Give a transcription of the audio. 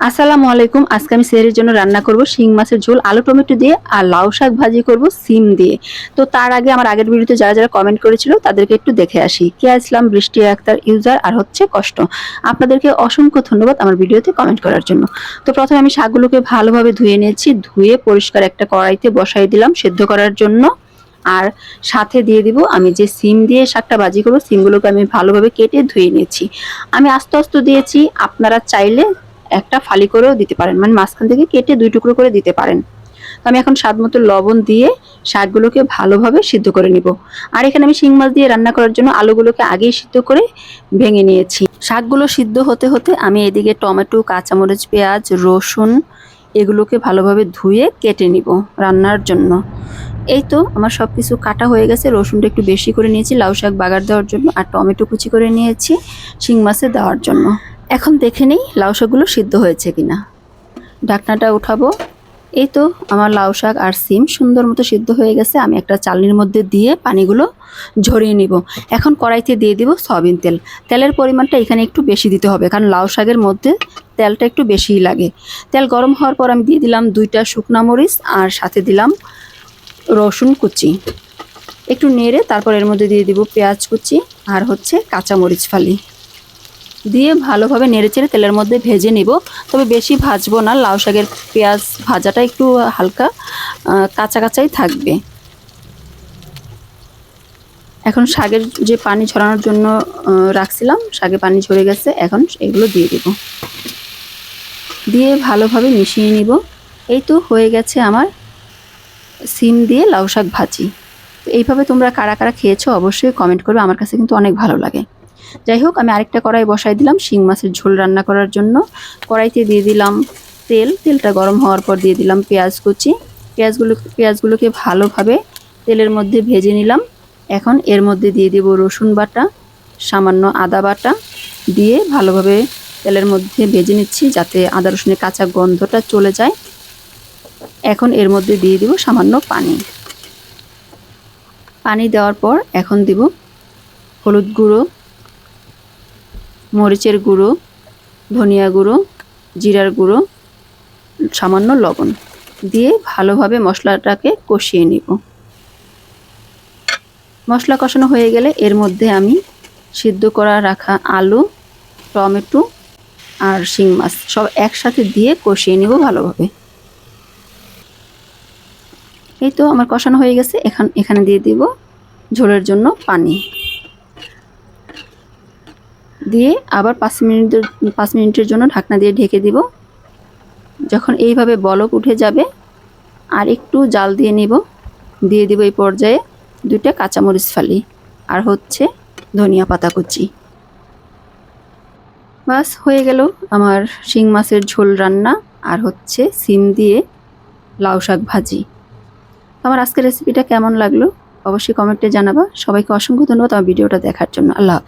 আসসালামু আলাইকুম। আজকে আমি সেহরির জন্য রান্না করব শিং মাছের ঝোল, আলু টমেটো দিয়ে আর লাউ শাক ভাজি করব সিম দিয়ে। তো তার আগে আমার আগের ভিডিওতে যারা যারা কমেন্ট করেছিল তাদেরকে একটু দেখে আসি। কিয়া ইসলাম, বৃষ্টি আক্তার, ইউজার আর হচ্ছে কষ্ট। আপনাদেরকে অসংখ্য ধন্যবাদ আমার ভিডিওতে কমেন্ট করার জন্য। তো প্রথমে আমি শাকগুলোকে ভালোভাবে ধুয়ে নিয়েছি। ধুয়ে পরিষ্কার একটা কড়াইতে বসাই দিলাম সেদ্ধ করার জন্য। আর সাথে দিয়ে দিব আমি যে সিম দিয়ে শাকটা ভাজি করব, সিমগুলোকে আমি ভালোভাবে কেটে ধুয়ে নিয়েছি। আমি আস্তে আস্তে দিয়েছি। আপনারা চাইলে একটা ফালি করেও দিতে পারেন। মানে মাঝখান থেকে কেটে দুই টুকরো করে দিতে পারেন। তো আমি এখন স্বাদ মতো লবণ দিয়ে শাকগুলোকে ভালোভাবে সিদ্ধ করে নিব। আর এখানে আমি শিং মাছ দিয়ে রান্না করার জন্য আলুগুলোকে আগেই সিদ্ধ করে ভেঙে নিয়েছি। শাকগুলো সিদ্ধ হতে হতে আমি এদিকে টমেটো, কাঁচামরিচ, পেঁয়াজ, রসুন এগুলোকে ভালোভাবে ধুয়ে কেটে নিব রান্নার জন্য। এই তো আমার সব কিছু কাটা হয়ে গেছে। রসুনটা একটু বেশি করে নিয়েছি, লাউ শাক বাগার দেওয়ার জন্য, আর টমেটো কুচি করে নিয়েছি শিং মাছে দেওয়ার জন্য। এখন দেখে নেই লাউ শাকগুলো সিদ্ধ হয়েছে কিনা। ঢাকনাটা উঠাবো। এই তো আমার লাউ শাক আর সিম সুন্দর মতো সিদ্ধ হয়ে গেছে। আমি একটা চালনির মধ্যে দিয়ে পানিগুলো ঝরিয়ে নিব। এখন কড়াইতে দিয়ে দিব সয়াবিন তেল। তেলের পরিমাণটা এখানে একটু বেশি দিতে হবে, কারণ লাউ শাকের মধ্যে তেলটা একটু বেশিই লাগে। তেল গরম হওয়ার পর আমি দিয়ে দিলাম দুইটা শুকনা মরিচ আর সাথে দিলাম রসুন কুচি। একটু নেড়ে তারপর এর মধ্যে দিয়ে দিব পেঁয়াজ কুচি আর হচ্ছে কাঁচা মরিচ ফালি। দিয়ে ভালোভাবে নেড়েচেড়ে তেলের মধ্যে ভেজে নিব। তবে বেশি ভাজবো না, লাউ শাকের পেঁয়াজ ভাজাটা একটু হালকা কাঁচা কাঁচাই থাকবে। এখন শাকের যে পানি ঝরানোর জন্য রাখছিলাম, শাকে পানি ঝরে গেছে, এখন এগুলো দিয়ে দিব। দিয়ে ভালোভাবে মিশিয়ে নিব। এই তো হয়ে গেছে আমার সিম দিয়ে লাউ শাক ভাজি। এইভাবে তোমরা কারা কারা খেয়েছো অবশ্যই কমেন্ট করবে, আমার কাছে কিন্তু অনেক ভালো লাগে। যাই হোক আমি আরেকটা কড়াই বসাই দিলাম, শিং মাছের ঝোল রান্না করার জন্য। কড়াইতে দিয়ে দিলাম তেল, তেলটা গরম হওয়ার পর দিয়ে দিলাম পেঁয়াজ কুচি। পেঁয়াজগুলো, পেঁয়াজগুলোকে ভালোভাবে তেলের মধ্যে ভেজে নিলাম। এখন এর মধ্যে দিয়ে দেব রসুন বাটা, সামান্য আদা বাটা দিয়ে ভালোভাবে তেলের মধ্যে ভেজে নিচ্ছি যাতে আদা রসুনের কাঁচা গন্ধটা চলে যায়। এখন এর মধ্যে দিয়ে দিব সামান্য পানি। পানি দেওয়ার পর এখন দিব হলুদ গুঁড়ো মরিচের গুঁড়ো, ধনিয়া গুঁড়ো, জিরার গুঁড়ো, সামান্য লবণ দিয়ে ভালোভাবে মশলাটাকে কষিয়ে নিব। মশলা কষানো হয়ে গেলে এর মধ্যে আমি সিদ্ধ করা রাখা আলু, টমেটো আর শিং মাছ সব একসাথে দিয়ে কষিয়ে নিব ভালোভাবে। এই তো আমার কষানো হয়ে গেছে, এখান এখানে দিয়ে দিব ঝোলের জন্য পানি। দিয়ে আবার পাঁচ মিনিটের পাঁচ মিনিটের জন্য ঢাকনা দিয়ে ঢেকে দিব। যখন এইভাবে বলক উঠে যাবে, আর একটু জাল দিয়ে নিব, দিয়ে দিব এই পর্যায়ে দুইটা কাঁচামরিচ ফালি, আর হচ্ছে ধনিয়া পাতা কুচি। বাস, হয়ে গেল আমার শিং মাছের ঝোল রান্না, আর হচ্ছে সিম দিয়ে লাউ শাক ভাজি। আমার আজকের রেসিপিটা কেমন লাগল? অবশ্যই কমেন্টে জানাবা। সবাইকে অসংখ্য ধন্যবাদ আমার ভিডিওটা দেখার জন্য। আল্লাহ।